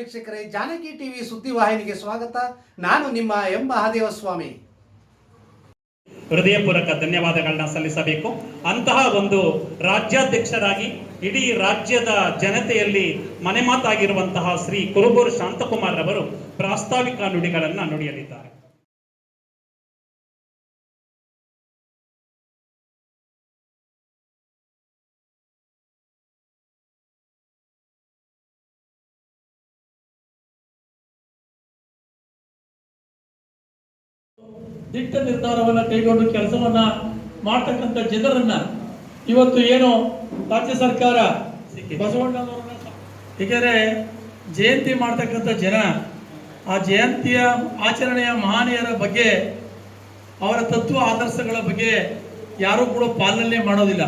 ವೀಕ್ಷಕರೇ, ಜಾನಕಿ ಟಿವಿ ಸುದ್ದಿವಾಹಿನಿಗೆ ಸ್ವಾಗತ. ನಾನು ನಿಮ್ಮ ಎಂ ಮಹಾದೇವ ಸ್ವಾಮಿ ಹೃದಯಪೂರ್ವಕ ಧನ್ಯವಾದಗಳನ್ನ ಸಲ್ಲಿಸಬೇಕು. ಅಂತಹ ಒಂದು ರಾಜ್ಯಾಧ್ಯಕ್ಷರಾಗಿ ಇಡೀ ರಾಜ್ಯದ ಜನತೆಯಲ್ಲಿ ಮನೆ ಮಾತಾಗಿರುವಂತಹ ಶ್ರೀ ಕುರುಬೂರು ಶಾಂತಕುಮಾರ್ ರವರು ಪ್ರಾಸ್ತಾವಿಕ ನುಡಿಗಳನ್ನ ನುಡಿಯಲಿದ್ದಾರೆ. ದಿಟ್ಟ ನಿರ್ಧಾರವನ್ನ ಕೈಗೊಂಡು ಕೆಲಸವನ್ನ ಮಾಡ್ತಕ್ಕಂಥ ಜನರನ್ನ ಇವತ್ತು ಏನು ರಾಜ್ಯ ಸರ್ಕಾರ ಬಸವಣ್ಣನವರನ್ನ ಏಕೆಂದರೆ ಜಯಂತಿ ಮಾಡ್ತಕ್ಕಂಥ ಜನ ಆ ಜಯಂತಿಯ ಆಚರಣೆಯ ಮಹನೀಯರ ಬಗ್ಗೆ ಅವರ ತತ್ವ ಆದರ್ಶಗಳ ಬಗ್ಗೆ ಯಾರೂ ಕೂಡ ಪಾಲನೆ ಮಾಡೋದಿಲ್ಲ.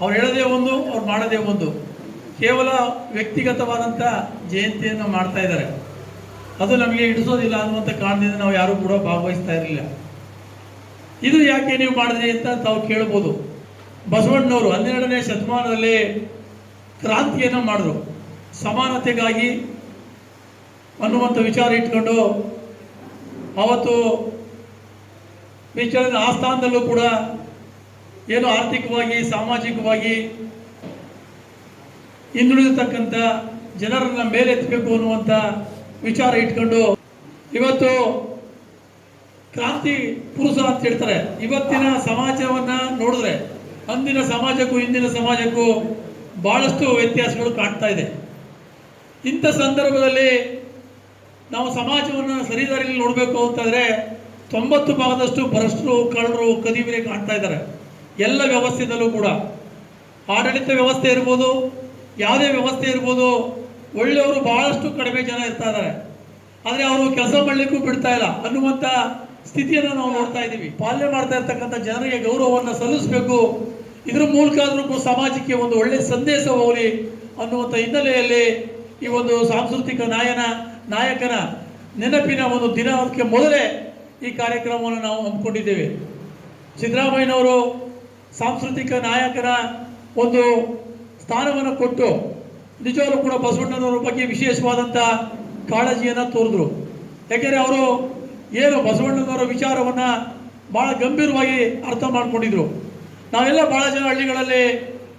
ಅವ್ರು ಹೇಳೋದೇ ಒಂದು ಅವ್ರು ಮಾಡೋದೇ ಒಂದು. ಕೇವಲ ವ್ಯಕ್ತಿಗತವಾದಂಥ ಜಯಂತಿಯನ್ನು ಮಾಡ್ತಾ ಇದ್ದಾರೆ. ಅದು ನಮಗೆ ಹಿಡಿಸೋದಿಲ್ಲ ಅನ್ನುವಂಥ ಕಾರಣದಿಂದ ನಾವು ಯಾರು ಕೂಡ ಭಾಗವಹಿಸ್ತಾ ಇರಲಿಲ್ಲ. ಇದು ಯಾಕೆ ನೀವು ಮಾಡಿದ್ರಿ ಅಂತ ತಾವು ಕೇಳ್ಬೋದು. ಬಸವಣ್ಣನವರು ಹನ್ನೆರಡನೇ ಶತಮಾನದಲ್ಲಿ ಕ್ರಾಂತಿಯನ್ನು ಮಾಡಿದ್ರು. ಸಮಾನತೆಗಾಗಿ ಅನ್ನುವಂಥ ವಿಚಾರ ಇಟ್ಕೊಂಡು ಅವತ್ತು ವಿಚಾರದ ಆಸ್ಥಾನದಲ್ಲೂ ಕೂಡ ಏನು ಆರ್ಥಿಕವಾಗಿ, ಸಾಮಾಜಿಕವಾಗಿ ಹಿಂದುಳಿದತಕ್ಕಂಥ ಜನರನ್ನ ಮೇಲೆತ್ತಬೇಕು ಅನ್ನುವಂಥ ವಿಚಾರ ಇಟ್ಕೊಂಡು ಇವತ್ತು ಕ್ರಾಂತಿ ಪುರುಷ ಅಂತ ಹೇಳ್ತಾರೆ. ಇವತ್ತಿನ ಸಮಾಜವನ್ನ ನೋಡಿದ್ರೆ ಅಂದಿನ ಸಮಾಜಕ್ಕೂ ಇಂದಿನ ಸಮಾಜಕ್ಕೂ ಬಹಳಷ್ಟು ವ್ಯತ್ಯಾಸಗಳು ಕಾಣ್ತಾ ಇದೆ. ಇಂಥ ಸಂದರ್ಭದಲ್ಲಿ ನಾವು ಸಮಾಜವನ್ನು ಸರಿದಾರಿಯಲ್ಲಿ ನೋಡಬೇಕು ಅಂತಂದರೆ ತೊಂಬತ್ತು ಭಾಗದಷ್ಟು ಭ್ರಷ್ಟರು, ಕಳ್ಳರು ಕದಿವಿನೇ ಕಾಣ್ತಾ ಇದ್ದಾರೆ. ಎಲ್ಲ ವ್ಯವಸ್ಥೆದಲ್ಲೂ ಕೂಡ. ಆಡಳಿತ ವ್ಯವಸ್ಥೆ ಇರ್ಬೋದು, ಯಾವುದೇ ವ್ಯವಸ್ಥೆ ಇರ್ಬೋದು ಒಳ್ಳೆಯವರು ಬಹಳಷ್ಟು ಕಡಿಮೆ ಜನ ಇರ್ತಾ ಇದ್ದಾರೆ ಆದರೆ ಅವರು ಕೆಲಸ ಮಾಡಲಿಕ್ಕೂ ಬಿಡ್ತಾ ಇಲ್ಲ. ಅನ್ನುವಂಥ ಸ್ಥಿತಿಯನ್ನು ನಾವು ನೋಡ್ತಾ ಇದ್ದೀವಿ. ಪಾಲನೆ ಮಾಡ್ತಾ ಇರ್ತಕ್ಕಂಥ ಜನರಿಗೆ ಗೌರವವನ್ನು ಸಲ್ಲಿಸಬೇಕು. ಇದ್ರ ಮೂಲಕ ಆದರೂ ಸಮಾಜಕ್ಕೆ ಒಂದು ಒಳ್ಳೆಯ ಸಂದೇಶ ಹೋಗಲಿ ಅನ್ನುವಂಥ ಹಿನ್ನೆಲೆಯಲ್ಲಿ ಈ ಒಂದು ಸಾಂಸ್ಕೃತಿಕ ನಾಯನ, ನಾಯಕನ ನೆನಪಿನ ಒಂದು ದಿನಕ್ಕೆ ಮೊದಲೇ ಈ ಕಾರ್ಯಕ್ರಮವನ್ನು ನಾವು ಹಮ್ಮಿಕೊಂಡಿದ್ದೇವೆ. ಸಿದ್ದರಾಮಯ್ಯನವರು ಸಾಂಸ್ಕೃತಿಕ ನಾಯಕರ ಒಂದು ಸ್ಥಾನವನ್ನು ಕೊಟ್ಟು ನಿಜವಾಗ್ಲೂ ಕೂಡ ಬಸವಣ್ಣನವರ ಬಗ್ಗೆ ವಿಶೇಷವಾದಂಥ ಕಾಳಜಿಯನ್ನು ತೋರಿದ್ರು. ಯಾಕೆಂದರೆ ಅವರು ಏನು ಬಸವಣ್ಣನವರ ವಿಚಾರವನ್ನು ಭಾಳ ಗಂಭೀರವಾಗಿ ಅರ್ಥ ಮಾಡ್ಕೊಂಡಿದ್ರು. ನಾವೆಲ್ಲ ಭಾಳ ಜನ ಹಳ್ಳಿಗಳಲ್ಲಿ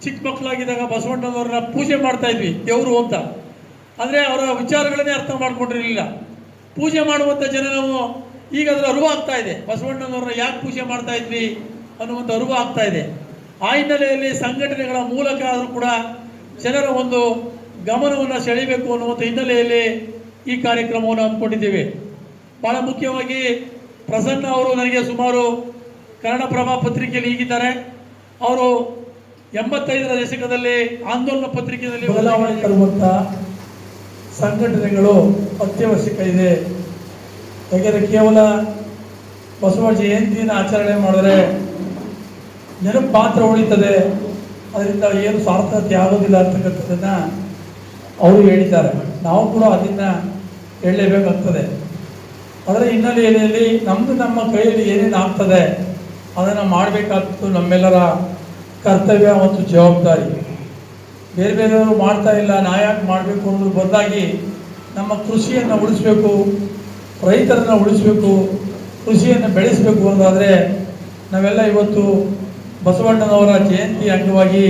ಚಿಕ್ಕ ಮಕ್ಕಳಾಗಿದ್ದಾಗ ಬಸವಣ್ಣನವರನ್ನ ಪೂಜೆ ಮಾಡ್ತಾ ಇದ್ವಿ, ದೇವರು ಅಂತ. ಅಂದರೆ ಅವರ ವಿಚಾರಗಳನ್ನೇ ಅರ್ಥ ಮಾಡ್ಕೊಂಡಿರಲಿಲ್ಲ. ಪೂಜೆ ಮಾಡುವಂಥ ಜನ ನಾವು ಈಗ ಅದರ ಅರಿವು ಆಗ್ತಾ ಇದೆ. ಬಸವಣ್ಣನವ್ರನ್ನ ಯಾಕೆ ಪೂಜೆ ಮಾಡ್ತಾ ಇದ್ವಿ ಅನ್ನುವಂಥ ಅರಿವು ಆಗ್ತಾ ಇದೆ. ಆ ಹಿನ್ನೆಲೆಯಲ್ಲಿ ಸಂಘಟನೆಗಳ ಮೂಲಕ ಆದರೂ ಕೂಡ ಜನರ ಒಂದು ಗಮನವನ್ನು ಸೆಳೆಯಬೇಕು ಅನ್ನುವಂಥ ಹಿನ್ನೆಲೆಯಲ್ಲಿ ಈ ಕಾರ್ಯಕ್ರಮವನ್ನು ಹಮ್ಮಿಕೊಂಡಿದ್ದೇವೆ. ಬಹಳ ಮುಖ್ಯವಾಗಿ ಪ್ರಸನ್ನ ಅವರು ನನಗೆ ಸುಮಾರು ಕನ್ನಡಪ್ರಭ ಪತ್ರಿಕೆಯಲ್ಲಿ ಈಗಿದ್ದಾರೆ. ಅವರು ಎಂಬತ್ತೈದರ ದಶಕದಲ್ಲಿ ಆಂದೋಲನ ಪತ್ರಿಕೆಯಲ್ಲಿ ಬದಲಾವಣೆ ತರುವಂಥ ಸಂಘಟನೆಗಳು ಅತ್ಯವಶ್ಯಕ ಇದೆ. ಯಾಕೆಂದರೆ ಕೇವಲ ಬಸವ ಜಯಂತಿಯನ್ನು ಆಚರಣೆ ಮಾಡಿದ್ರೆ ನೆನಪು ಪಾತ್ರ ಉಳಿತದೆ. ಅದರಿಂದ ಏನು ಸ್ವಾರ್ಥತೆ ಆಗೋದಿಲ್ಲ ಅಂತಕ್ಕಂಥದ್ದನ್ನು ಅವರು ಹೇಳಿದ್ದಾರೆ. ನಾವು ಕೂಡ ಅದನ್ನ ಹೇಳಲೇಬೇಕಾಗ್ತದೆ. ಅದರ ಹಿನ್ನೆಲೆಯಲ್ಲಿ ನಮ್ಮದು ನಮ್ಮ ಕೈಯಲ್ಲಿ ಏನೇನು ಆಗ್ತದೆ, ಅದನ್ನು ಮಾಡಬೇಕಾದ್ದು ನಮ್ಮೆಲ್ಲರ ಕರ್ತವ್ಯ ಮತ್ತು ಜವಾಬ್ದಾರಿ. ಬೇರೆ ಬೇರೆಯವರು ಮಾಡ್ತಾ ಇಲ್ಲ ನಾ ಯಾಕೆ ಮಾಡಬೇಕು ಅನ್ನೋದು ಬದಲಾಗಿ ನಮ್ಮ ಕೃಷಿಯನ್ನು ಉಳಿಸ್ಬೇಕು, ರೈತರನ್ನು ಉಳಿಸ್ಬೇಕು, ಕೃಷಿಯನ್ನು ಬೆಳೆಸಬೇಕು ಅನ್ನೋದಾದರೆ ನಾವೆಲ್ಲ ಇವತ್ತು ಬಸವಣ್ಣನವರ ಜಯಂತಿ ಅಂಗವಾಗಿ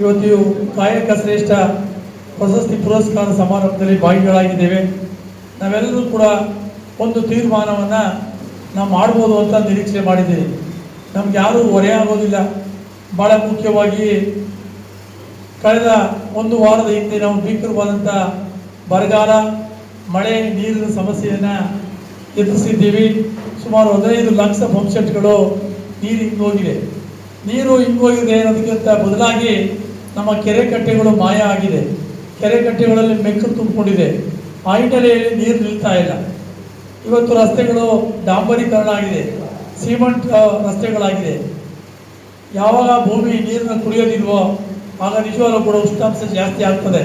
ಇವತ್ತು ಇವು ಕಾಯಕ ಶ್ರೇಷ್ಠ ಪ್ರಶಸ್ತಿ ಪುರಸ್ಕಾರ ಸಮಾರಂಭದಲ್ಲಿ ಭಾಗಿಗಳಾಗಿದ್ದೇವೆ. ನಾವೆಲ್ಲರೂ ಕೂಡ ಒಂದು ತೀರ್ಮಾನವನ್ನು ನಾವು ಮಾಡ್ಬೋದು ಅಂತ ನಿರೀಕ್ಷೆ ಮಾಡಿದ್ದೀವಿ. ನಮ್ಗೆ ಯಾರೂ ಹೊರೆಯಾಗೋದಿಲ್ಲ ಭಾಳ ಮುಖ್ಯವಾಗಿ ಕಳೆದ ಒಂದು ವಾರದ ಹಿಂದೆ ನಾವು ಭೀಕರವಾದಂಥ ಬರಗಾಲ, ಮಳೆ, ನೀರಿನ ಸಮಸ್ಯೆಯನ್ನು ಎದುರಿಸಿದ್ದೀವಿ. ಸುಮಾರು ಹದಿನೈದು ಲಕ್ಷ ಪಂಪ್ಸೆಟ್ಗಳು ನೀರಿಗೆ ಹಿಂಗೋಗಿದೆ ನೀರು ಹಿಂಗೋಗಿದೆ ಅನ್ನೋದಕ್ಕಿಂತ ಬದಲಾಗಿ ನಮ್ಮ ಕೆರೆ ಕಟ್ಟೆಗಳು ಮಾಯ ಆಗಿದೆ. ಕೆರೆ ಕಟ್ಟೆಗಳಲ್ಲಿ ಮೆಕ್ಕು ತುಂಬಿಕೊಂಡಿದೆ. ಆ ಹಿನ್ನೆಲೆಯಲ್ಲಿ ನೀರು ನಿಲ್ತಾ ಇಲ್ಲ. ಇವತ್ತು ರಸ್ತೆಗಳು ಡಾಂಬರೀಕರಣ ಆಗಿದೆ ಸಿಮೆಂಟ್ ರಸ್ತೆಗಳಾಗಿದೆ. ಯಾವಾಗ ಭೂಮಿ ನೀರನ್ನು ಕುಡಿಯೋದಿಲ್ವೋ, ಆಗ ನಿಜವಾಗ್ಲೂ ಕೂಡ ಉಷ್ಣಾಂಶ ಜಾಸ್ತಿ ಆಗ್ತದೆ.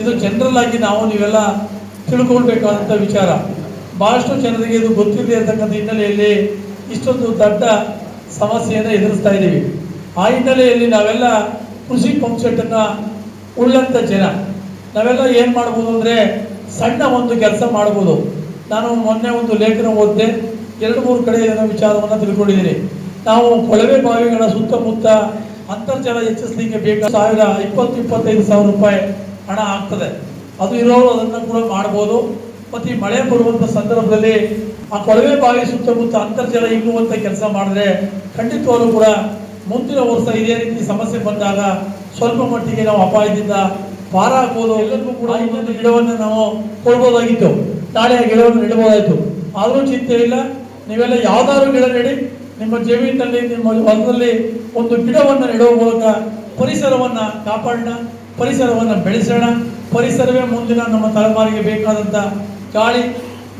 ಇದು ಜನರಲ್ ಆಗಿ ನಾವು ನೀವೆಲ್ಲ ತಿಳ್ಕೊಳ್ಬೇಕಾದಂಥ ವಿಚಾರ. ಭಾಳಷ್ಟು ಜನರಿಗೆ ಇದು ಗೊತ್ತಿಲ್ಲದೆ ಇರತಕ್ಕಂಥ ಹಿನ್ನೆಲೆಯಲ್ಲಿ ಇಷ್ಟೊಂದು ದೊಡ್ಡ ಸಮಸ್ಯೆಯನ್ನು ಎದುರಿಸ್ತಾ ಇದ್ದೀವಿ. ಆ ಹಿನ್ನೆಲೆಯಲ್ಲಿ ನಾವೆಲ್ಲ ಕೃಷಿ ಪಂಪ್ ಸೆಟ್ಟನ್ನು ಉಳ್ಳಂಥ ಜನ. ನಾವೆಲ್ಲ ಏನು ಮಾಡ್ಬೋದು ಅಂದರೆ ಸಣ್ಣ ಒಂದು ಕೆಲಸ ಮಾಡ್ಬೋದು. ನಾನು ಮೊನ್ನೆ ಒಂದು ಲೇಖನ ಓದಿದೆ. ಎರಡು ಮೂರು ಕಡೆ ಏನೋ ವಿಚಾರವನ್ನು ತಿಳ್ಕೊಂಡಿದ್ದೀನಿ. ನಾವು ಕೊಳವೆ ಬಾವಿಗಳ ಸುತ್ತಮುತ್ತ ಅಂತರ್ಜಲ ಹೆಚ್ಚಿಸಲಿಕ್ಕೆ ಬೇಕಾದ ಸಾವಿರ ಇಪ್ಪತ್ತು ಇಪ್ಪತ್ತೈದು ಸಾವಿರ ರೂಪಾಯಿ ಹಣ ಆಗ್ತದೆ. ಅದು ಇರೋರು ಅದನ್ನು ಕೂಡ ಮಾಡ್ಬೋದು. ಮತ್ತು ಈ ಮಳೆ ಬರುವಂಥ ಸಂದರ್ಭದಲ್ಲಿ ಆ ಕೊಳವೆ ಬಾವಿ ಸುತ್ತಮುತ್ತ ಅಂತರ್ಜಲ ಇಲ್ಲುವಂಥ ಕೆಲಸ ಮಾಡಿದ್ರೆ ಖಂಡಿತವಾಗೂ ಕೂಡ ಮುಂದಿನ ವರ್ಷ ಇದೇ ರೀತಿ ಸಮಸ್ಯೆ ಬಂದಾಗ ಸ್ವಲ್ಪ ಮಟ್ಟಿಗೆ ನಾವು ಅಪಾಯದಿಂದ ಪಾರಾಗ್ಬೋದು. ಎಲ್ಲರಿಗೂ ಕೂಡ ಇನ್ನೊಂದು ಗಿಡವನ್ನು ನಾವು ಕೊಡ್ಬೋದಾಗಿತ್ತು. ನಾಳೆ ಆ ಗಿಡವನ್ನು ನೆಡಬಹುದಾಯಿತು. ಆದರೂ ಚಿಂತೆ ಇಲ್ಲ. ನೀವೆಲ್ಲ ಯಾವ್ದಾದ್ರು ಗಿಡ ನೆಡಿ. ನಿಮ್ಮ ಜಮೀನಿನಲ್ಲಿ ನಿಮ್ಮ ಹೊಲದಲ್ಲಿ ಒಂದು ಗಿಡವನ್ನು ನೆಡುವ ಮೂಲಕ ಪರಿಸರವನ್ನು ಕಾಪಾಡೋಣ ಪರಿಸರವನ್ನು ಬೆಳೆಸೋಣ. ಪರಿಸರವೇ ಮುಂದಿನ ನಮ್ಮ ತಲೆಮಾರಿಗೆ ಬೇಕಾದಂಥ ಗಾಳಿ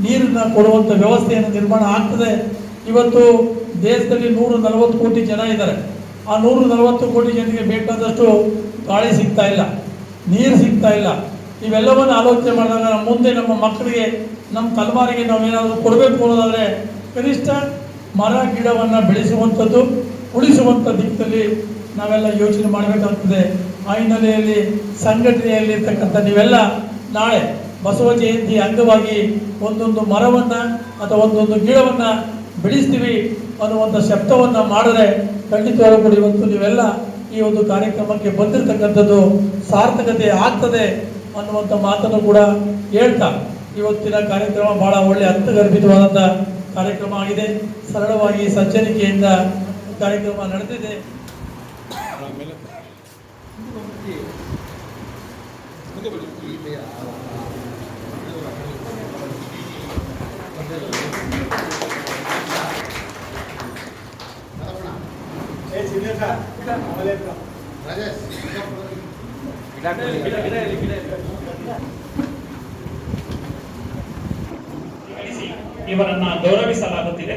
ನೀರನ್ನು ಕೊಡುವಂಥ ವ್ಯವಸ್ಥೆಯನ್ನು ನಿರ್ಮಾಣ ಆಗ್ತದೆ. ಇವತ್ತು ದೇಶದಲ್ಲಿ ನೂರ ನಲವತ್ತು ಕೋಟಿ ಜನ ಇದ್ದಾರೆ. ಆ ನೂರ ನಲವತ್ತು ಕೋಟಿ ಜನರಿಗೆ ಬೇಕಾದಷ್ಟು ಗಾಳಿ ಸಿಗ್ತಾ ಇಲ್ಲ, ನೀರು ಸಿಗ್ತಾ ಇಲ್ಲ. ಇವೆಲ್ಲವನ್ನು ಆಲೋಚನೆ ಮಾಡಿದಾಗ ಮುಂದೆ ನಮ್ಮ ಮಕ್ಕಳಿಗೆ, ನಮ್ಮ ತಲೆಮಾರಿಗೆ ನಾವು ಏನಾದರೂ ಕೊಡಬೇಕು ಅನ್ನೋದಾದರೆ ಕನಿಷ್ಠ ಮರ, ಗಿಡವನ್ನು ಬೆಳೆಸುವಂಥದ್ದು, ಉಳಿಸುವಂಥ ದಿಕ್ಕಲ್ಲಿ ನಾವೆಲ್ಲ ಯೋಚನೆ ಮಾಡಬೇಕಾಗ್ತದೆ. ಆ ಹಿನ್ನೆಲೆಯಲ್ಲಿ ಸಂಘಟನೆಯಲ್ಲಿರ್ತಕ್ಕಂಥ ನೀವೆಲ್ಲ ನಾಳೆ ಬಸವ ಜಯಂತಿ ಅಂಗವಾಗಿ ಒಂದೊಂದು ಮರವನ್ನು ಅಥವಾ ಒಂದೊಂದು ಗಿಡವನ್ನು ಬೆಳೆಸ್ತೀವಿ ಅನ್ನುವಂಥ ಶಬ್ದವನ್ನು ಮಾಡಿದ್ರೆ ಖಂಡಿತವಾಗೂ ಕೂಡ ಇವತ್ತು ನೀವೆಲ್ಲ ಈ ಒಂದು ಕಾರ್ಯಕ್ರಮಕ್ಕೆ ಬಂದಿರತಕ್ಕಂಥದ್ದು ಸಾರ್ಥಕತೆ ಆಗ್ತದೆ ಅನ್ನುವಂಥ ಮಾತನ್ನು ಕೂಡ ಹೇಳ್ತಾ ಇವತ್ತಿನ ಕಾರ್ಯಕ್ರಮ ಬಹಳ ಒಳ್ಳೆ ಅರ್ಥಗರ್ಭಿತವಾದಂಥ ಕಾರ್ಯಕ್ರಮ ಆಗಿದೆ. ಸರಳವಾಗಿ ಸಜ್ಜನಿಕೆಯಿಂದ ಕಾರ್ಯಕ್ರಮ ನಡೆದಿದೆ. ಕಳಿಸಿ ಇವರನ್ನ ಗೌರವಿಸಲಾಗುತ್ತಿದೆ.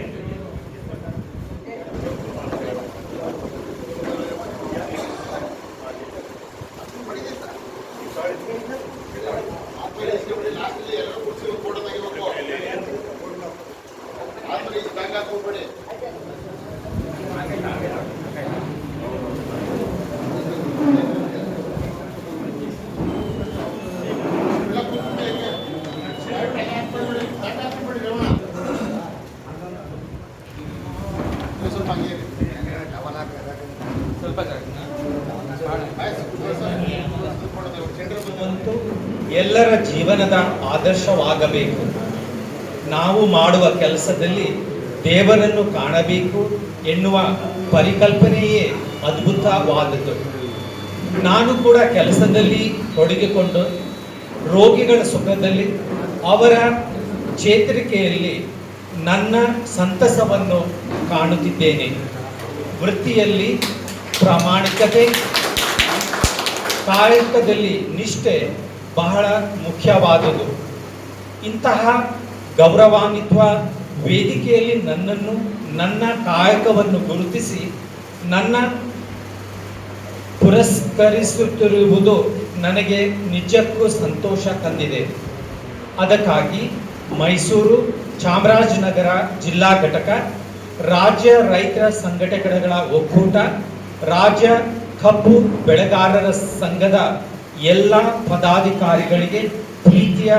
ಮತ್ತು ಎಲ್ಲರ ಜೀವನದ ಆದರ್ಶವಾಗಬೇಕು. ನಾವು ಮಾಡುವ ಕೆಲಸದಲ್ಲಿ ದೇವರನ್ನು ಕಾಣಬೇಕು ಎನ್ನುವ ಪರಿಕಲ್ಪನೆಯೇ ಅದ್ಭುತವಾದದ್ದು. ನಾನು ಕೂಡ ಕೆಲಸದಲ್ಲಿ ತೊಡಗಿಕೊಂಡು ರೋಗಿಗಳ ಸುಖದಲ್ಲಿ ಅವರ ಚೇತರಿಕೆಯಲ್ಲಿ ನನ್ನ ಸಂತಸವನ್ನು ಕಾಣುತ್ತಿದ್ದೇನೆ. ವೃತ್ತಿಯಲ್ಲಿ ಪ್ರಾಮಾಣಿಕತೆ ಕಾಯಕದಲ್ಲಿ ನಿಷ್ಠೆ ಬಹಳ ಮುಖ್ಯವಾದುದು. ಇಂತಹ ಗೌರವಾನ್ವಿತ ವೇದಿಕೆಯಲ್ಲಿ ನನ್ನನ್ನು, ನನ್ನ ಕಾಯಕವನ್ನು ಗುರುತಿಸಿ, ನನ್ನ ಪುರಸ್ಕರಿಸುತ್ತಿರುವುದು ನನಗೆ ನಿಜಕ್ಕೂ ಸಂತೋಷ ತಂದಿದೆ. ಅದಕ್ಕಾಗಿ ಮೈಸೂರು ಚಾಮರಾಜನಗರ ಜಿಲ್ಲಾ ಘಟಕ, ರಾಜ್ಯ ರೈತರ ಸಂಘಟನೆಗಳ ಒಕ್ಕೂಟ, ರಾಜ್ಯ ಕಬ್ಬು ಬೆಳೆಗಾರರ ಸಂಘದ ಎಲ್ಲ ಪದಾಧಿಕಾರಿಗಳಿಗೆ ಪ್ರೀತಿಯ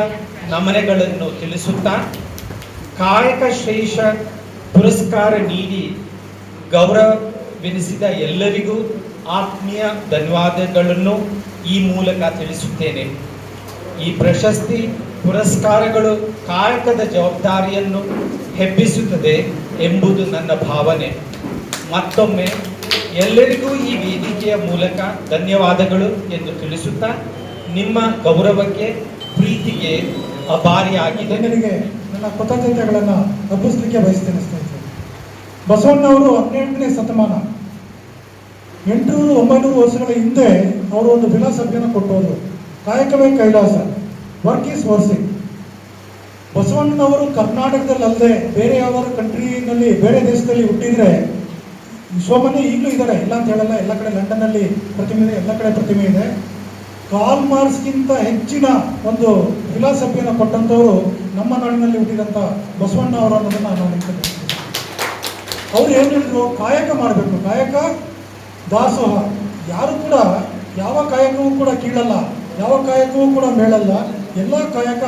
ನಮನೆಗಳನ್ನು ತಿಳಿಸುತ್ತಾ ಕಾಯಕ ಶ್ರೇಷ್ಠ ಪುರಸ್ಕಾರ ನೀಡಿ ಗೌರವೆನಿಸಿದ ಎಲ್ಲರಿಗೂ ಆತ್ಮೀಯ ಧನ್ಯವಾದಗಳನ್ನು ಈ ಮೂಲಕ ತಿಳಿಸುತ್ತೇನೆ. ಈ ಪ್ರಶಸ್ತಿ ಪುರಸ್ಕಾರಗಳು ಕಾಯಕದ ಜವಾಬ್ದಾರಿಯನ್ನು ಹೆಬ್ಬಿಸುತ್ತದೆ ಎಂಬುದು ನನ್ನ ಭಾವನೆ. ಮತ್ತೊಮ್ಮೆ ಎಲ್ಲರಿಗೂ ಈ ವೇದಿಕೆಯ ಮೂಲಕ ಧನ್ಯವಾದಗಳು ಎಂದು ತಿಳಿಸುತ್ತಾ ನಿಮ್ಮ ಗೌರವಕ್ಕೆ, ಪ್ರೀತಿಗೆ ಅಭಾರಿಯಾಗಿದೆ. ಜನರಿಗೆ ನನ್ನ ಕೃತಜ್ಞತೆಗಳನ್ನು ಅರ್ಪಿಸಲಿಕ್ಕೆ ಬಯಸ್ತೇನೆ ಸ್ನೇಹಿತರೆ. ಬಸವಣ್ಣವರು ಹನ್ನೆಂಟನೇ ಶತಮಾನ. ಎಂಟುನೂರು ಒಂಬೈನೂರು ವರ್ಷಗಳ ಹಿಂದೆ ಅವರು ಒಂದು ಫಿಲಾಸಫಿಯನ್ನು ಕೊಟ್ಟವರು. ಕಾಯಕವೇ ಕೈಲಾಸ ವರ್ಕ್ ಈಸ್ ವರ್ಸಿಂಗ್ ಬಸವಣ್ಣನವರು ಕರ್ನಾಟಕದಲ್ಲಿ ಅಲ್ಲದೆ ಬೇರೆ ಯಾವ್ದಾದ್ರು ಕಂಟ್ರಿನಲ್ಲಿ, ಬೇರೆ ದೇಶದಲ್ಲಿ ಹುಟ್ಟಿದ್ರೆ ಸೋಮನೆ ಈಗಲೂ ಇದ್ದಾರೆ. ಇಲ್ಲ ಅಂತ ಹೇಳಲ್ಲ. ಎಲ್ಲ ಕಡೆ ಲಂಡನ್ನಲ್ಲಿ ಪ್ರತಿಮೆ ಇದೆ, ಎಲ್ಲ ಕಡೆ ಪ್ರತಿಮೆ ಇದೆ. ಕಾಲ್ ಮಾರ್ಕ್ಸ್ಗಿಂತ ಹೆಚ್ಚಿನ ಒಂದು ಫಿಲಾಸಫಿಯನ್ನು ಕೊಟ್ಟಂಥವರು ನಮ್ಮ ನಾಡಿನಲ್ಲಿ ಹುಟ್ಟಿದಂಥ ಬಸವಣ್ಣ ಅವರು ಅನ್ನೋದನ್ನು ನಾವು ಅವ್ರು ಏನು ಹೇಳಿದ್ರು? ಕಾಯಕ ಮಾಡಬೇಕು. ಕಾಯಕ, ದಾಸೋಹ. ಯಾರು ಕೂಡ ಯಾವ ಕಾಯಕವೂ ಕೂಡ ಕೀಳಲ್ಲ, ಯಾವ ಕಾಯಕವೂ ಕೂಡ ಮೇಳಲ್ಲ. ಎಲ್ಲ ಕಾಯಕ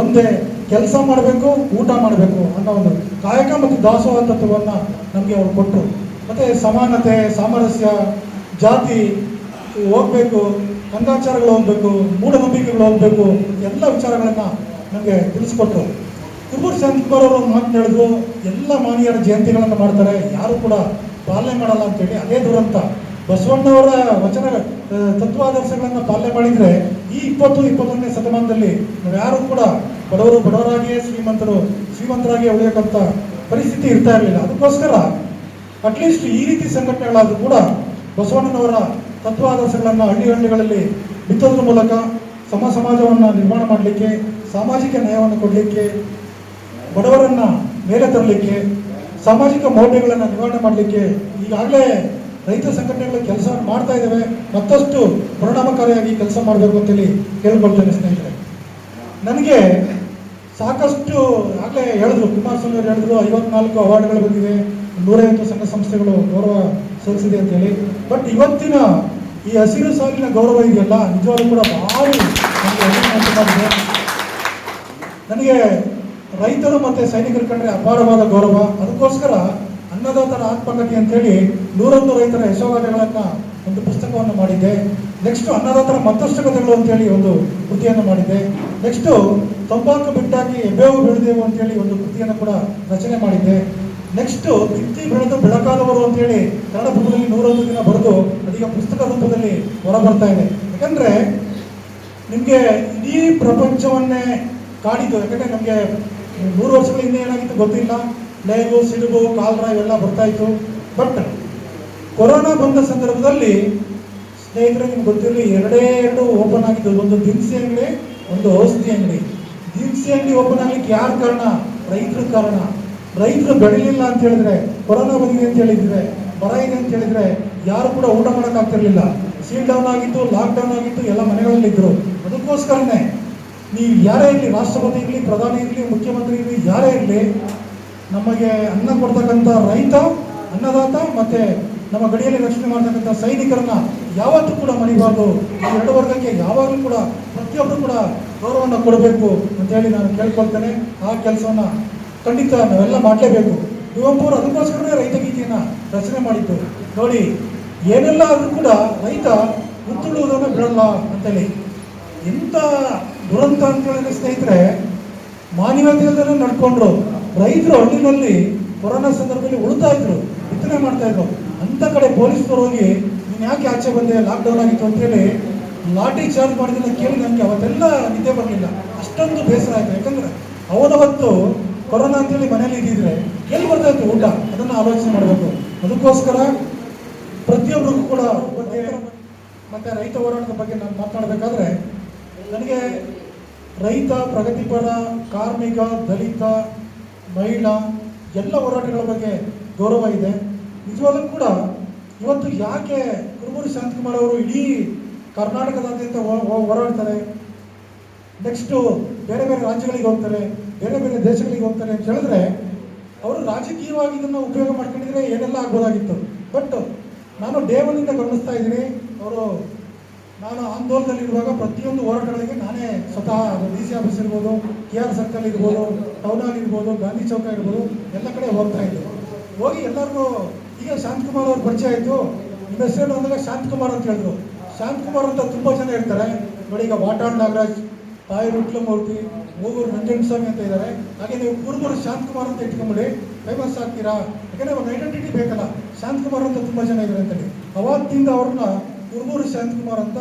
ಒಂದೇ. ಕೆಲಸ ಮಾಡಬೇಕು, ಊಟ ಮಾಡಬೇಕು ಅನ್ನೋ ಒಂದು ಕಾಯಕ ಮತ್ತು ದಾಸೋಹ ತತ್ವವನ್ನು ನಮಗೆ ಅವರು ಕೊಟ್ಟರು. ಮತ್ತು ಸಮಾನತೆ, ಸಾಮರಸ್ಯ, ಜಾತಿ, ಹೋಗ್ಬೇಕು. ಕಂದಾಚಾರಗಳು ಹೋಗ್ಬೇಕು ಮೂಢನಂಬಿಕೆಗಳು ಹೋಗ್ಬೇಕು ಎಲ್ಲ ವಿಚಾರಗಳನ್ನು ನಮಗೆ ತಿಳಿಸ್ಕೊಟ್ರು. ಕುರುಬೂರು ಶಾಂತಕುಮಾರ್ ಅವರು ಮಾತು ಹೇಳಿದ್ರು, ಎಲ್ಲ ಮಾನವೀಯರ ಜಯಂತಿಗಳನ್ನು ಮಾಡ್ತಾರೆ, ಯಾರು ಕೂಡ ಪಾಲನೆ ಮಾಡಲ್ಲ ಅಂತೇಳಿ ಅದೇ ದುರಂತ. ಬಸವಣ್ಣವರ ವಚನ ತತ್ವ ತತ್ವಾದರ್ಶಗಳನ್ನು ಪಾಲನೆ ಮಾಡಿದರೆ ಈ ಇಪ್ಪತ್ತು, ಇಪ್ಪತ್ತೊಂದನೇ ಶತಮಾನದಲ್ಲಿ ನಾವು ಯಾರು ಕೂಡ ಬಡವರು ಬಡವರಾಗಿಯೇ ಶ್ರೀಮಂತರು, ಶ್ರೀಮಂತರಾಗಿಯೇ ಉಳಿಯಕ್ಕಂಥ ಪರಿಸ್ಥಿತಿ ಇರ್ತಾ ಇರಲಿಲ್ಲ. ಅದಕ್ಕೋಸ್ಕರ ಅಟ್ಲೀಸ್ಟ್ ಈ ರೀತಿ ಸಂಘಟನೆಗಳಾದರೂ ಕೂಡ ಬಸವಣ್ಣನವರ ತತ್ವಾದರ್ಶಗಳನ್ನು ಹಳ್ಳಿ ಹಳ್ಳಿಗಳಲ್ಲಿ ಬಿತ್ತೋದ್ರ ಮೂಲಕ ಸಮ ಸಮಾಜವನ್ನು ನಿರ್ಮಾಣ ಮಾಡಲಿಕ್ಕೆ, ಸಾಮಾಜಿಕ ನ್ಯಾಯವನ್ನು ಕೊಡಲಿಕ್ಕೆ, ಬಡವರನ್ನ ಮೇಲೆ ತರಲಿಕ್ಕೆ, ಸಾಮಾಜಿಕ ಮೌಲ್ಯಗಳನ್ನು ನಿವಾರಣೆ ಮಾಡಲಿಕ್ಕೆ ಈಗಾಗಲೇ ರೈತ ಸಂಘಟನೆಗಳು ಕೆಲಸ ಮಾಡ್ತಾ ಇದ್ದಾವೆ ಮತ್ತಷ್ಟು ಪರಿಣಾಮಕಾರಿಯಾಗಿ ಕೆಲಸ ಮಾಡಬೇಕು ಅಂತೇಳಿ ಕೇಳ್ಕೊಳ್ತೇನೆ ಸ್ನೇಹಿತರೆ. ನನಗೆ ಸಾಕಷ್ಟು ಆಗಲೇ ಹೇಳಿದ್ರು, ಕುಮಾರಸ್ವಾಮಿ ಅವರು ಹೇಳಿದ್ರು, ಐವತ್ನಾಲ್ಕು ಅವಾರ್ಡ್ಗಳು ಬಂದಿದೆ ನೂರೈವತ್ತು ಸಂಘ ಸಂಸ್ಥೆಗಳು ಗೌರವ ಸಲ್ಲಿಸಿದೆ ಅಂತೇಳಿ. ಬಟ್ ಇವತ್ತಿನ ಈ ಹಸಿರು ಸಾಲಿನ ಗೌರವ ಇದೆಯಲ್ಲ, ನಿಜವಾಗ್ಲೂ ಕೂಡ ಭಾರಿ ನನಗೆ ರೈತರು ಮತ್ತೆ ಸೈನಿಕರು ಕಂಡ್ರೆ ಅಪಾರವಾದ ಗೌರವ. ಅದಕ್ಕೋಸ್ಕರ ಅನ್ನದಾತರ ಆತ್ಮಕಥೆ ಅಂತೇಳಿ ನೂರೊಂದು ರೈತರ ಯಶೋಗಾಥೆಗಳನ್ನ ಒಂದು ಪುಸ್ತಕವನ್ನು ಮಾಡಿದ್ದೆ. ನೆಕ್ಸ್ಟ್ ಅನ್ನದಾತರ ಮತ್ತಷ್ಟು ಕಥೆಗಳು ಅಂತೇಳಿ ಒಂದು ಕೃತಿಯನ್ನು ಮಾಡಿದ್ದೆ. ನೆಕ್ಸ್ಟ್ ತಂಬಾಕು ಬಿಟ್ಟಾಗಿ ಎಬ್ಬೇವು ಬೆಳೆದೇವು ಅಂತೇಳಿ ಒಂದು ಕೃತಿಯನ್ನು ಕೂಡ ರಚನೆ ಮಾಡಿದ್ದೆ. ನೆಕ್ಸ್ಟ್ ಬಿತ್ತಿ ಬೆಳೆದು ಬೆಳಕಾದವರು ಅಂತೇಳಿ ಕನ್ನಡ ಭೂಮಿಯಲ್ಲಿ ನೂರೊಂದು ದಿನ ಬರೆದು ಅದೀಗ ಪುಸ್ತಕ ರೂಪದಲ್ಲಿ ಹೊರ ಬರ್ತಾ ಇದೆ. ಯಾಕಂದ್ರೆ ನಿಮಗೆ ಇಡೀ ಪ್ರಪಂಚವನ್ನೇ ಕಾಡಿದ್ದು, ಯಾಕಂದ್ರೆ ನಮಗೆ ನೂರು ವರ್ಷಗಳ ಹಿಂದೆ ಏನಾಗಿತ್ತು ಗೊತ್ತಿಲ್ಲ. ಲೇಗು ಸಿಡುಬು, ಕಾಲ್ರ ಇವೆಲ್ಲ ಬರ್ತಾ ಇತ್ತು. ಬಟ್ ಕೊರೋನಾ ಬಂದ ಸಂದರ್ಭದಲ್ಲಿ ಸ್ನೇಹಿತರೆ, ನಿಮ್ಗೆ ಗೊತ್ತಿರಲಿ, ಎರಡೇ ಎರಡು ಓಪನ್ ಆಗಿದ್ದು, ಒಂದು ದಿನಸಿ ಅಂಗಡಿ, ಒಂದು ಔಷಧಿ ಅಂಗಡಿ. ದಿನಸಿ ಅಂಗಡಿ ಓಪನ್ ಆಗ್ಲಿಕ್ಕೆ ಯಾರು ಕಾರಣ? ರೈತರ ಕಾರಣ. ರೈತರು ಬೆಳಿಲಿಲ್ಲ ಅಂತ ಹೇಳಿದ್ರೆ, ಕೊರೋನಾ ಬಂದಿದೆ ಅಂತ ಹೇಳಿದ್ರೆ ಬರ ಇದೆ ಅಂತ ಹೇಳಿದ್ರೆ ಯಾರು ಕೂಡ ಊಟ ಮಾಡಕ್ ಆಗ್ತಿರ್ಲಿಲ್ಲ. ಸೀಲ್ ಡೌನ್ ಆಗಿತ್ತು ಲಾಕ್ ಡೌನ್ ಆಗಿತ್ತು, ಎಲ್ಲ ಮನೆಗಳಲ್ಲಿ ಇದ್ರು. ಅದಕ್ಕೋಸ್ಕರನೇ ನೀವು ಯಾರೇ ಇರಲಿ, ರಾಷ್ಟ್ರಪತಿ ಇರಲಿ, ಪ್ರಧಾನಿ ಇರಲಿ, ಮುಖ್ಯಮಂತ್ರಿ ಇರಲಿ, ಯಾರೇ ಇರಲಿ, ನಮಗೆ ಅನ್ನ ಕೊಡ್ತಕ್ಕಂಥ ರೈತ, ಅನ್ನದಾತ ಮತ್ತೆ ನಮ್ಮ ಗಡಿಯಲ್ಲಿ ರಕ್ಷಣೆ ಮಾಡ್ತಕ್ಕಂಥ ಸೈನಿಕರನ್ನ ಯಾವತ್ತೂ ಕೂಡ ಮರಿಬಾರ್ದು. ಎರಡು ವರ್ಗಕ್ಕೆ ಯಾವಾಗಲೂ ಕೂಡ ಪ್ರತಿಯೊಬ್ಬರು ಕೂಡ ಗೌರವವನ್ನು ಕೊಡಬೇಕು ಅಂತ ಹೇಳಿ ನಾನು ಕೇಳ್ಕೊಳ್ತೇನೆ. ಆ ಕೆಲಸವನ್ನ ಖಂಡಿತ ನಾವೆಲ್ಲ ಮಾಡಲೇಬೇಕು. ಇವಂಪುರ ಅದಕ್ಕೋಸ್ಕರನೇ ರೈತ ಗೀತೆಯನ್ನು ರಚನೆ ಮಾಡಿದ್ದು. ನೋಡಿ, ಏನೆಲ್ಲ ಆದರೂ ಕೂಡ ರೈತ ಉತ್ತುಳುವುದನ್ನು ಬಿಡಲ್ಲ ಅಂತೇಳಿ. ಎಂಥ ದುರಂತ ಅಂತ ಹೇಳಿದ್ರೆ ಸ್ನೇಹಿತರೆ ಮಾನವೀಯತೆಯಲ್ಲೇ ನಡ್ಕೊಂಡ್ರು. ರೈತರು ಹಳ್ಳಿನಲ್ಲಿ ಕೊರೋನಾ ಸಂದರ್ಭದಲ್ಲಿ ಉಳಿತಾ ಇದ್ರು. ಬಿತ್ತನೆ ಮಾಡ್ತಾ ಇದ್ರು. ಅಂತ ಕಡೆ ಪೊಲೀಸ್ನವ್ರು ಹೋಗಿ, ನೀನು ಯಾಕೆ ಆಚೆ ಬಂದೆ? ಲಾಕ್ಡೌನ್ ಆಗಿತ್ತು ಅಂತೇಳಿ ಲಾಠಿ ಚಾರ್ಜ್ ಮಾಡಿದ್ರೆ ಕೇಳಿ ನನಗೆ ಅವತ್ತೆಲ್ಲ ನಿದ್ದೆ ಬರಲಿಲ್ಲ. ಅಷ್ಟೊಂದು ಬೇಸರ ಆಯಿತು. ಯಾಕಂದ್ರೆ ಅವನವತ್ತು ಕೊರೋನಾ ಅಂತೇಳಿ ಮನೇಲಿ ಇದ್ದಿದ್ರೆ ಎಲ್ಲಿ ಬರ್ತಾ ಊಟ? ಅದನ್ನ ಆಲೋಚನೆ ಮಾಡಬೇಕು. ಅದಕ್ಕೋಸ್ಕರ ಪ್ರತಿಯೊಬ್ಬರಿಗೂ ಕೂಡ ಮತ್ತೆ ರೈತ ಹೋರಾಟದ ಬಗ್ಗೆ ನಾನು ಮಾತನಾಡಬೇಕಾದ್ರೆ ನನಗೆ ರೈತ, ಪ್ರಗತಿಪರ, ಕಾರ್ಮಿಕ, ದಲಿತ, ಮಹಿಳಾ, ಎಲ್ಲ ಹೋರಾಟಗಳ ಬಗ್ಗೆ ಗೌರವ ಇದೆ. ನಿಜವಾಗ್ಲೂ ಕೂಡ ಇವತ್ತು ಯಾಕೆ ಕುರುಬೂರು ಶಾಂತಕುಮಾರ್ ಅವರು ಇಡೀ ಕರ್ನಾಟಕದಾದ್ಯಂತ ಹೋರಾಡ್ತಾರೆ? ನೆಕ್ಸ್ಟು ಬೇರೆ ಬೇರೆ ರಾಜ್ಯಗಳಿಗೆ ಹೋಗ್ತಾರೆ. ಬೇರೆ ಬೇರೆ ದೇಶಗಳಿಗೆ ಹೋಗ್ತಾರೆ ಅಂತ ಹೇಳಿದ್ರೆ, ಅವರು ರಾಜಕೀಯವಾಗಿ ಇದನ್ನು ಉಪಯೋಗ ಮಾಡ್ಕೊಂಡಿದ್ರೆ ಏನೆಲ್ಲ ಆಗ್ಬೋದಾಗಿತ್ತು? ಬಟ್ ನಾನು ಡೇವನಿಂದ ಗಮನಿಸ್ತಾ ಇದ್ದೀನಿ. ಅವರು, ನಾನು ಆಂದೋಲನದಲ್ಲಿರುವಾಗ ಪ್ರತಿಯೊಂದು ಹೋರಾಟಗಳಿಗೆ ನಾನೇ ಸ್ವತಃ ಡಿ ಸಿ ಆಫೀಸ್ ಇರ್ಬೋದು ಕೆ ಆರ್ ಸರ್ಕಲ್ ಇರ್ಬೋದು ಟೌನ್ ಇರ್ಬೋದು, ಗಾಂಧಿ ಚೌಕ ಇರ್ಬೋದು, ಎಲ್ಲ ಕಡೆ ಹೋಗ್ತಾ ಇದ್ದರು ಹೋಗಿ ಎಲ್ಲರಿಗೂ, ಈಗ ಶಾಂತಕುಮಾರ್ ಅವ್ರ ಪರಿಚಯ ಆಯಿತು. ನಿಮ್ಮ ಹೆಸರು ಅಂದಾಗ ಶಾಂತಕುಮಾರ್ ಅಂತ ಹೇಳಿದ್ರು. ಶಾಂತಕುಮಾರ್ ಅಂತ ತುಂಬ ಜನ ಇರ್ತಾರೆ ನೋಡಿ, ಈಗ ವಾಟಾಳ್ ನಾಗರಾಜ್ ತಾಯಿ ರುಟ್ಲಮೂರ್ತಿ ಮೂಗೂರು ನಂಜನಸ್ವಾಮಿ ಅಂತ ಇದ್ದಾರೆ ಹಾಗೆ ನೀವು ಕುರುಬೂರು ಶಾಂತಕುಮಾರ್ ಅಂತ ಇಟ್ಕೊಂಬಿಡಿ. ಫೇಮಸ್ ಆಗ್ತೀರಾ? ಯಾಕಂದ್ರೆ ಒಂದು ಐಡೆಂಟಿಟಿ ಬೇಕಲ್ಲ. ಶಾಂತಕುಮಾರ್ ಅಂತ ತುಂಬ ಜನ ಇದ್ದಾರೆ ಅಂತೇಳಿ. ಅವತ್ತಿಂದ ಅವ್ರನ್ನ ಕುರುಬೂರು ಶಾಂತಕುಮಾರ್ ಅಂತ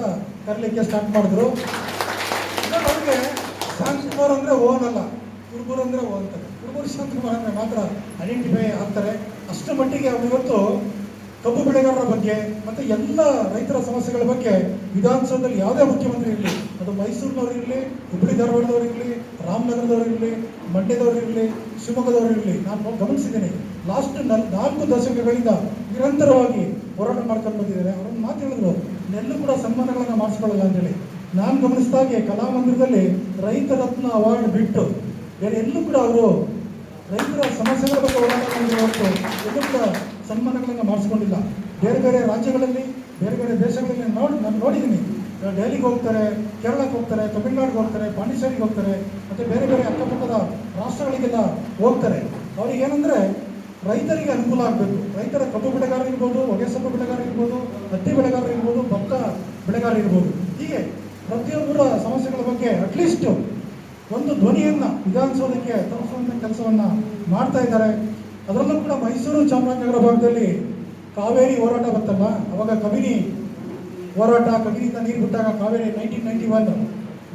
ಕರೀಲಿಕ್ಕೆ ಸ್ಟಾರ್ಟ್ ಮಾಡಿದ್ರು. ಅವ್ರಿಗೆ ಶಾಂತಕುಮಾರ್ ಅಂದ್ರೆ ಓನ್ ಅಲ್ಲ ಕುರುಬೂರು ಅಂದ್ರೆ ಓ ಅಂತಾರೆ. ಕುರುಬೂರು ಶಾಂತಕುಮಾರ್ ಅಂದ್ರೆ ಮಾತ್ರ ಐಡೆಂಟಿಫೈ ಆಗ್ತಾರೆ. ಅಷ್ಟರ ಮಟ್ಟಿಗೆ ಅವ್ರು ಇವತ್ತು ಕಬ್ಬು ಬೆಳೆಗಾರರ ಬಗ್ಗೆ ಮತ್ತು ಎಲ್ಲ ರೈತರ ಸಮಸ್ಯೆಗಳ ಬಗ್ಗೆ ವಿಧಾನಸೌಧದಲ್ಲಿ ಯಾವುದೇ ಮುಖ್ಯಮಂತ್ರಿ ಇರಲಿ, ಅದು ಮೈಸೂರಿನವರು ಇರಲಿ ಹುಬ್ಬಳ್ಳಿ ಧಾರವಾಡದವರಿರಲಿ ಇರಲಿ, ರಾಮನಗರದವರು ಇರಲಿ, ಮಂಡ್ಯದವರು ಇರಲಿ, ಶಿವಮೊಗ್ಗದವರು ಇರಲಿ, ನಾನು ಗಮನಿಸಿದ್ದೇನೆ. ಲಾಸ್ಟ್ ನಾಲ್ಕು ದಶಕಗಳಿಂದ ನಿರಂತರವಾಗಿ ಹೋರಾಟ ಮಾಡ್ಕೊಂಡು ಬಂದಿದ್ದಾರೆ. ಅವ್ರನ್ನ ಮಾತು ಹೇಳಿದ್ರು, ನೆಲ್ಲೂ ಕೂಡ ಸನ್ಮಾನಗಳನ್ನು ಮಾಡಿಸ್ಕೊಳ್ಳಲ್ಲ ಅಂತೇಳಿ ನಾನು ಗಮನಿಸಿದಾಗೆ ಕಲಾಮಂದಿರದಲ್ಲಿ ರೈತ ರತ್ನ ಅವಾರ್ಡ್ ಬಿಟ್ಟು ಬೇರೆ ಎಲ್ಲೂ ಕೂಡ ಅವರು ರೈತರ ಸಮಸ್ಯೆಗಳ ಬಗ್ಗೆ ಹೋರಾಟ ಹೊರತು ಎಲ್ಲೂ ಕೂಡ ಸನ್ಮಾನಗಳನ್ನು ಮಾಡಿಸ್ಕೊಂಡಿಲ್ಲ. ಬೇರೆ ಬೇರೆ ರಾಜ್ಯಗಳಲ್ಲಿ, ಬೇರೆ ಬೇರೆ ದೇಶಗಳಲ್ಲಿ ನೋಡಿ, ನಾನು ನೋಡಿದ್ದೀನಿ. ಡೆಲ್ಲಿಗೆ ಹೋಗ್ತಾರೆ, ಕೇರಳಕ್ಕೆ ಹೋಗ್ತಾರೆ, ತಮಿಳ್ನಾಡಿಗೆ ಹೋಗ್ತಾರೆ, ಪಾಂಡಿಚೇರಿಗೆ ಹೋಗ್ತಾರೆ, ಮತ್ತು ಬೇರೆ ಬೇರೆ ಅಕ್ಕಪಕ್ಕದ ರಾಷ್ಟ್ರಗಳಿಗೆಲ್ಲ ಹೋಗ್ತಾರೆ. ಅವ್ರಿಗೆ ಏನಂದರೆ ರೈತರಿಗೆ ಅನುಕೂಲ ಆಗಬೇಕು. ರೈತರ ಕಬ್ಬು ಬೆಳೆಗಾರರಿರ್ಬೋದು ಹೊಗೆಸೊಪ್ಪು ಬೆಳೆಗಾರರು ಇರ್ಬೋದು, ಹತ್ತಿ ಬೆಳೆಗಾರರಿರ್ಬೋದು ಭತ್ತ ಬೆಳೆಗಾರರಿರ್ಬೋದು ಹೀಗೆ ಪ್ರತಿಯೊಬ್ಬರ ಸಮಸ್ಯೆಗಳ ಬಗ್ಗೆ ಅಟ್ಲೀಸ್ಟ್ ಒಂದು ಧ್ವನಿಯನ್ನು ವಿಧಾನಸೌಧಕ್ಕೆ ತಲುಪಿಸುವಂಥ ಕೆಲಸವನ್ನು ಮಾಡ್ತಾ ಇದ್ದಾರೆ. ಅದರಲ್ಲೂ ಕೂಡ ಮೈಸೂರು ಚಾಮರಾಜನಗರ ಭಾಗದಲ್ಲಿ ಕಾವೇರಿ ಹೋರಾಟ ಬಂತಲ್ಲ ಅವಾಗ ಕಬಿನಿ ಹೋರಾಟ ಕಬಿನಿಂದ ನೀರು ಬಿಟ್ಟಾಗ Kaveri nineteen ninety one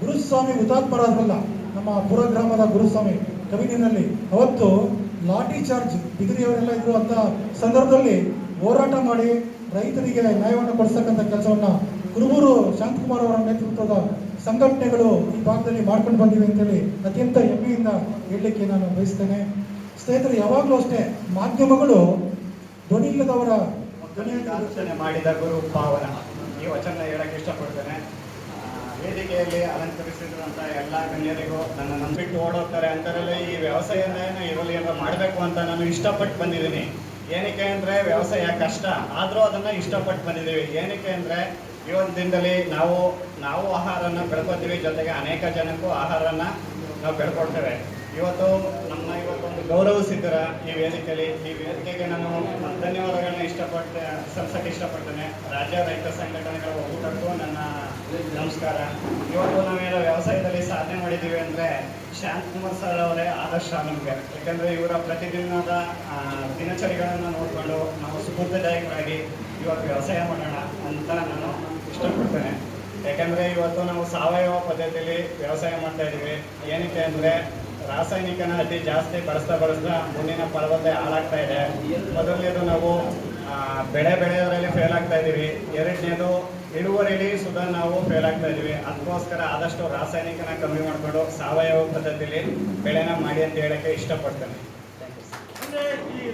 Guruswamy ಹುತಾತ್ಮರಾದ್ರಲ್ಲ, ನಮ್ಮ ಪುರ ಗ್ರಾಮದ ಗುರುಸ್ವಾಮಿ ಕಬಿನಿನಲ್ಲಿ. ಅವತ್ತು ಲಾಠಿ ಚಾರ್ಜ್ ಬಿದಿರಿಯವರೆಲ್ಲ ಇದ್ರು ಅಂತ ಸಂದರ್ಭದಲ್ಲಿ ಹೋರಾಟ ಮಾಡಿ ರೈತರಿಗೆ ನ್ಯಾಯವನ್ನು ಕೊಡಿಸ್ತಕ್ಕಂಥ ಕೆಲಸವನ್ನ ಕುರುಬೂರು ಶಾಂತಕುಮಾರ್ ಅವರ ನೇತೃತ್ವದ ಸಂಘಟನೆಗಳು ಈ ಭಾಗದಲ್ಲಿ ಮಾಡ್ಕೊಂಡು ಬಂದಿವೆ ಅಂತೇಳಿ ಅತ್ಯಂತ ಹೆಮ್ಮೆಯಿಂದ ಹೇಳಲಿಕ್ಕೆ ನಾನು ಬಯಸ್ತೇನೆ. ಸ್ನೇಹಿತರೆ, ಯಾವಾಗಲೂ ಅಷ್ಟೇ ಮಾಧ್ಯಮಗಳು ಧ್ವನಿ ಇಲ್ಲದವರ ಧ್ವನಿಯಾಗಿ ಆಲೋಚನೆ ಮಾಡಿದ ಗುರು ಪಾವನ. ಈ ವಚನ ಹೇಳಕ್ಕೆ ಇಷ್ಟಪಡ್ತೇನೆ. ವೇದಿಕೆಯಲ್ಲಿ ಅಲಂಕರಿಸಿದಂತ ಎಲ್ಲ ಗಣ್ಯರಿಗೂ ನನ್ನ ನಂಬಿಟ್ಟು ಓಡೋಗ್ತಾರೆ ಅಂತರಲ್ಲಿ ಈ ವ್ಯವಸಾಯನೇನು ಇರಲಿ ಅಂತ ಮಾಡಬೇಕು ಅಂತ ನಾನು ಇಷ್ಟಪಟ್ಟು ಬಂದಿದ್ದೀನಿ. ಏನಕ್ಕೆ ಅಂದ್ರೆ ವ್ಯವಸಾಯ ಕಷ್ಟ. ಆದರೂ ಅದನ್ನ ಇಷ್ಟಪಟ್ಟು ಬಂದಿದ್ದೀವಿ. ಏನಕ್ಕೆ ಅಂದ್ರೆ ಇವತ್ತು ದಿನದಲ್ಲಿ ನಾವು ನಾವು ಆಹಾರನ ಬೆಳ್ಕೊತೀವಿ. ಜೊತೆಗೆ ಅನೇಕ ಜನಕ್ಕೂ ಆಹಾರನ ನಾವು ಬೆಳ್ಕೊಡ್ತೇವೆ ಇವತ್ತು ನಮ್ಮ ಇವತ್ತೊಂದು ಗೌರವಿಸಿದ್ದೀರ ಈ ವೇದಿಕೆಯಲ್ಲಿ. ಈ ವೇದಿಕೆಗೆ ನಾನು ಧನ್ಯವಾದಗಳನ್ನ ಇಷ್ಟಪಡ್ತೆ ಸಲ್ಲಿಸಕ್ಕೆ ಇಷ್ಟಪಡ್ತೇನೆ. ರಾಜ್ಯ ರೈತ ಸಂಘಟನೆಗಳ ಒಗ್ಗೂಟಕ್ಕೂ ನನ್ನ ನಮಸ್ಕಾರ. ಇವತ್ತು ನಾವೇನೋ ವ್ಯವಸಾಯದಲ್ಲಿ ಸಾಧನೆ ಮಾಡಿದ್ದೀವಿ ಅಂದರೆ ಶಾಂತಕುಮಾರ್ ಸರ್ ಅವರೇ ಆದರ್ಶ ನಮಗೆ. ಯಾಕಂದರೆ ಇವರ ಪ್ರತಿದಿನದ ದಿನಚರಿಗಳನ್ನು ನೋಡಿಕೊಂಡು ನಾವು ಸ್ಫೂರ್ತಿದಾಯಕರಾಗಿ ಇವತ್ತು ವ್ಯವಸಾಯ ಮಾಡೋಣ ಅಂತ ನಾನು ಇಷ್ಟಪಡ್ತೇನೆ. ಯಾಕಂದರೆ ಇವತ್ತು ನಾವು ಸಾವಯವ ಪದ್ಧತಿಯಲ್ಲಿ ವ್ಯವಸಾಯ ಮಾಡ್ತಾ ಇದ್ದೀವಿ. ಏನಕ್ಕೆ ಅಂದರೆ ರಾಸಾಯನಿಕನ ಅತಿ ಜಾಸ್ತಿ ಬಳಸ್ತಾ ಬಳಸ್ತಾ ಮುಂದಿನ ಫಲವತ್ತೆ ಹಾಳಾಗ್ತಾ ಇದೆ. ಮೊದಲನೇದು ನಾವು ಬೆಳೆ ಬೆಳೆಯೋದ್ರಲ್ಲಿ ಫೇಲ್ ಆಗ್ತಾ ಇದ್ದೀವಿ. ಎರಡನೇದು ಇಳುವರಿಯಲ್ಲಿ ಸುಧಾ ನಾವು ಫೇಲ್ ಆಗ್ತಾ ಇದ್ದೀವಿ. ಅದಕ್ಕೋಸ್ಕರ ಆದಷ್ಟು ರಾಸಾಯನಿಕನ ಕಮ್ಮಿ ಮಾಡಿಕೊಂಡು ಸಾವಯವ ಪದ್ಧತಿಯಲ್ಲಿ ಬೆಳೆನ ಮಾಡಿ ಅಂತ ಹೇಳಕ್ಕೆ ಇಷ್ಟಪಡ್ತೇನೆ. ಅಂದ್ರೆ ಈ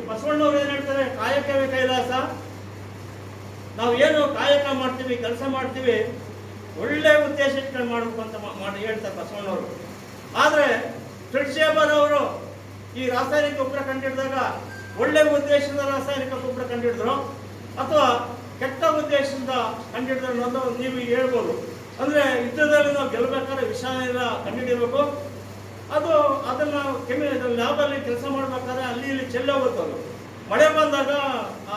ಏನು ಹೇಳ್ತಾರೆ? ಕೈಲಾಸ. ನಾವು ಏನು ಕಾಯಕ ಮಾಡ್ತೀವಿ, ಕೆಲಸ ಮಾಡ್ತೀವಿ, ಒಳ್ಳೆ ಉದ್ದೇಶ ಇಟ್ಕೊಂಡು ಮಾಡ್ಬೇಕು ಅಂತ ಮಾಡಿ ಹೇಳ್ತಾರೆ ಬಸವಣ್ಣವರು. ಆದ್ರೆ ಅವರು ಈ ರಾಸಾಯನಿಕ ಗೊಬ್ಬರ ಕಂಡಿಡಿದಾಗ ಒಳ್ಳೆ ಉದ್ದೇಶದಿಂದ ರಾಸಾಯನಿಕ ಗೊಬ್ಬರ ಕಂಡಿಡಿದ್ರು ಅಥವಾ ಕೆಟ್ಟ ಉದ್ದೇಶದಿಂದ ಕಂಡಿಡಿದ್ರು ಅನ್ನೋದು ನೀವು ಹೇಳ್ಬೋದು. ಅಂದ್ರೆ ಯುದ್ಧದಲ್ಲಿ ನಾವು ಗೆಲ್ಲಬೇಕಾದ್ರೆ ವಿಷಯನ ಕಂಡುಹಿಡಿಯಬೇಕು. ಅದು ಅದನ್ನ ಕೆಮಿ ಲ್ಯಾಬಲ್ಲಿ ಕೆಲಸ ಮಾಡ್ಬೇಕಾದ್ರೆ ಅಲ್ಲಿ ಇಲ್ಲಿ ಚೆಲ್ಲೋಗುತ್ತಲ್ಲ ಮಳೆ ಬಂದಾಗ ಆ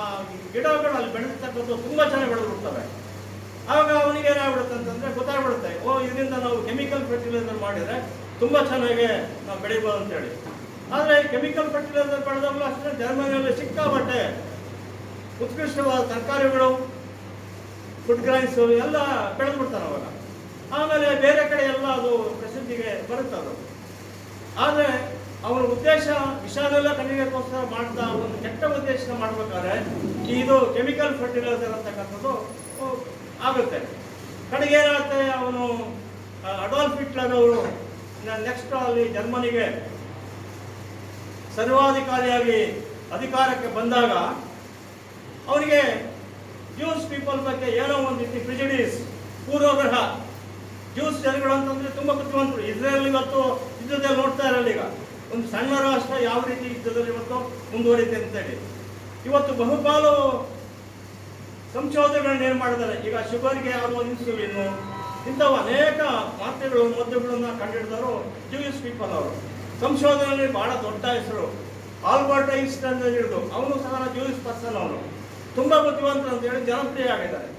ಗಿಡಗಳು ಅಲ್ಲಿ ಬೆಳೆದಿರ್ತಕ್ಕಂಥ ತುಂಬಾ ಚೆನ್ನಾಗಿ ಬೆಳೆದಿರ್ತವೆ ಆವಾಗ ಅವನಿಗೆ ಏನಾಗ್ಬಿಡುತ್ತೆ ಅಂತಂದ್ರೆ ಗೊತ್ತಾಗ್ಬಿಡುತ್ತೆ. ಓ, ಇದರಿಂದ ನಾವು ಕೆಮಿಕಲ್ ಫರ್ಟಿಲೈಸರ್ ಮಾಡಿದ್ರೆ ತುಂಬಾ ಚೆನ್ನಾಗಿ ನಾವು ಬೆಳಿಬೋದು ಅಂತೇಳಿ ಆದರೆ ಕೆಮಿಕಲ್ ಫರ್ಟಿಲೈಸರ್ ಬೆಳೆದಾಗಲೂ ಅಷ್ಟೇ ಜರ್ಮನಿಯಲ್ಲಿ ಸಿಕ್ಕಾಬಟ್ಟೆ ಉತ್ಕೃಷ್ಟವಾದ ತರಕಾರಿಗಳು ಫುಡ್ ಗ್ರೈನ್ಸ್ ಎಲ್ಲ ಬೆಳೆದ್ಬಿಡ್ತಾರೆ ಅವಾಗ. ಆಮೇಲೆ ಬೇರೆ ಕಡೆ ಎಲ್ಲ ಅದು ಪ್ರಸಿದ್ಧಿಗೆ ಬರುತ್ತೆ ಅದು. ಆದರೆ ಅವರ ಉದ್ದೇಶ ವಿಷಾದೆಲ್ಲ ಕಣ್ಣಿಗೋಸ್ಕರ ಮಾಡ್ತಾ ಒಂದು ಕೆಟ್ಟ ಉದ್ದೇಶ ಮಾಡ್ಬೇಕಾದ್ರೆ ಇದು ಕೆಮಿಕಲ್ ಫರ್ಟಿಲೈಸರ್ ಅಂತಕ್ಕಂಥದ್ದು ಆಗುತ್ತೆ. ಕಡೆಗೆ ಏನಾಗುತ್ತೆ ಅವನು ಅಡಾಲ್ಫ್ ಹಿಟ್ಲರ್ ಅವರು ನೆಕ್ಸ್ಟ್ ಅಲ್ಲಿ ಜರ್ಮನಿಗೆ ಸರ್ವಾಧಿಕಾರಿಯಾಗಿ ಅಧಿಕಾರಕ್ಕೆ ಬಂದಾಗ ಅವರಿಗೆ ಜ್ಯೂಸ್ ಪೀಪಲ್ ಬಗ್ಗೆ ಏನೋ ಒಂದು ರೀತಿ ಪ್ರಿಜಿಡೀಸ್ ಪೂರ್ವಗ್ರಹ. ಜ್ಯೂಸ್ ಜನಗಳು ಅಂತಂದ್ರೆ ತುಂಬ ಬುದ್ಧಿವಂತರು. ಇಸ್ರೇಲ್ ಇವತ್ತು ಯುದ್ಧದಲ್ಲಿ ನೋಡ್ತಾ ಇರಲ್ಲ ಈಗ. ಒಂದು ಸಣ್ಣ ರಾಷ್ಟ್ರ ಯಾವ ರೀತಿ ಯುದ್ಧದಲ್ಲಿ ಇವತ್ತು ಮುಂದುವರಿತೆ ಅಂತೇಳಿ ಇವತ್ತು ಬಹುಪಾಲು ಸಂಶೋಧನೆಗಳನ್ನ ಏನು ಮಾಡಿದ್ದಾರೆ? ಈಗ ಶುಗರ್ಗೆ ಯಾವುದೋ ಇನ್ಸುಲಿನ್ ಇಂಥವು ಅನೇಕ ಮಾತ್ರೆಗಳು ಮದ್ದುಗಳನ್ನ ಕಂಡುಹಿಡಿದವರು ಜೂಯಿಸ್ ಪೀಪಲ್ ಅವರು. ಸಂಶೋಧನೆಯಲ್ಲಿ ಬಹಳ ದೊಡ್ಡ ಹೆಸರು. ಆಲ್ಬರ್ಟ್ ಐನ್ಸ್ಟೈನ್ ಹಿಡಿದು ಅವನು ಸಹ ಜೂಯಿಸ್ ಪರ್ಸನ್ ಅವನು. ತುಂಬಾ ಬುದ್ಧಿವಂತ ಅಂತ ಹೇಳಿ ಜನಪ್ರಿಯ ಆಗಿದ್ದಾರೆ